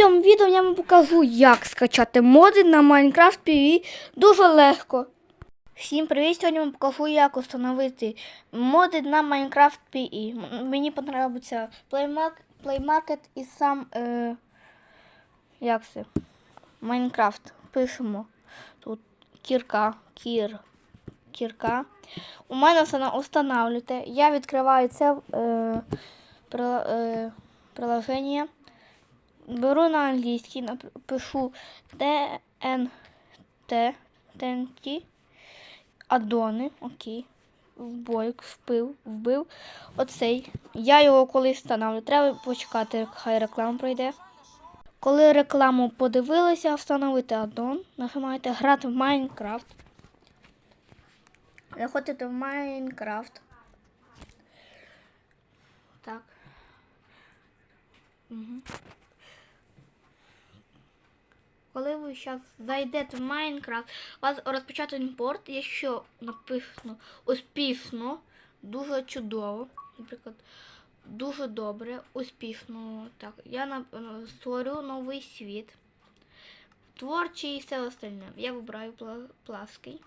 цьому відео я вам покажу, як скачати моди на Minecraft PvE дуже легко. Всім привіт! Сьогодні я вам покажу, як встановити моди на Minecraft PE. Мені подобається Play Market, і сам. Е, як це? Minecraft. Пишемо. Тут кірка, кір, кірка. У мене все встановлюєте. Я відкриваю це е, прила- е, приложення. Беру на англійський, нап- пишу TNT, TNT, аддони, окей. Вбой, вбив, вбив. Оцей. Я його колись встановлю. Треба почекати, хай реклама пройде. Коли рекламу подивилися, встановити аддон, нажимаєте грати в Майнкрафт. Заходите в Майнкрафт. Так. Угу. Коли ви зараз зайдете в Майнкрафт, у вас розпочати імпорт, якщо написано успішно, дуже чудово, наприклад, дуже добре, успішно. Так, я створю новий світ. Творчий і все остальне. Я вибираю пла- плаский.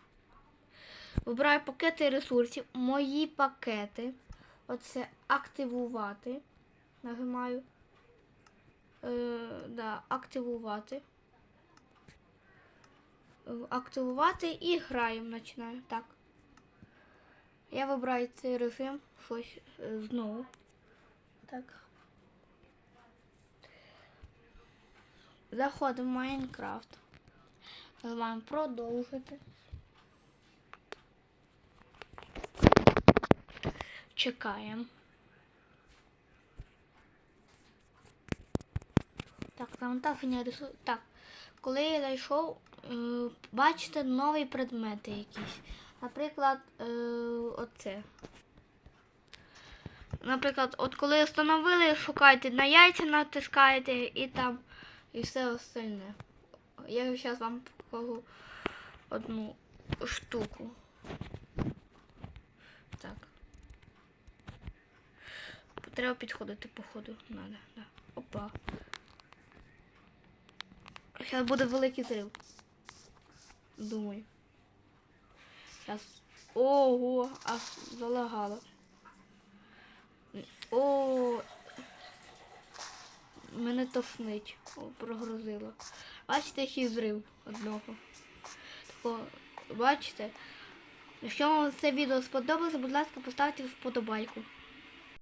Вибираю пакети ресурсів. Мої пакети. Оце активувати. Нажимаю. Е, да, активувати. Активувати і граємо починаю. Так. Я вибираю цей режим. Щось е, знову. Так. Заходимо в Майнкрафт. Нажимаємо продовжити. Чекаємо. Так, завантаження ресурсів. Так, коли я зайшов, е, бачите нові предмети якісь. Наприклад, е, оце. Наприклад, от коли встановили, шукайте на яйця, натискаєте і там і все остальне. Я зараз вам покажу одну штуку. Так. Треба підходити, походу. Надо, да. Опа. Зараз буде великий зрив. Думаю. Зараз. Ого, аж залагало. О, мене тофнить. О, прогрузило. Бачите, який зрив одного. Тако, бачите? Якщо вам це відео сподобалося, будь ласка, поставте вподобайку.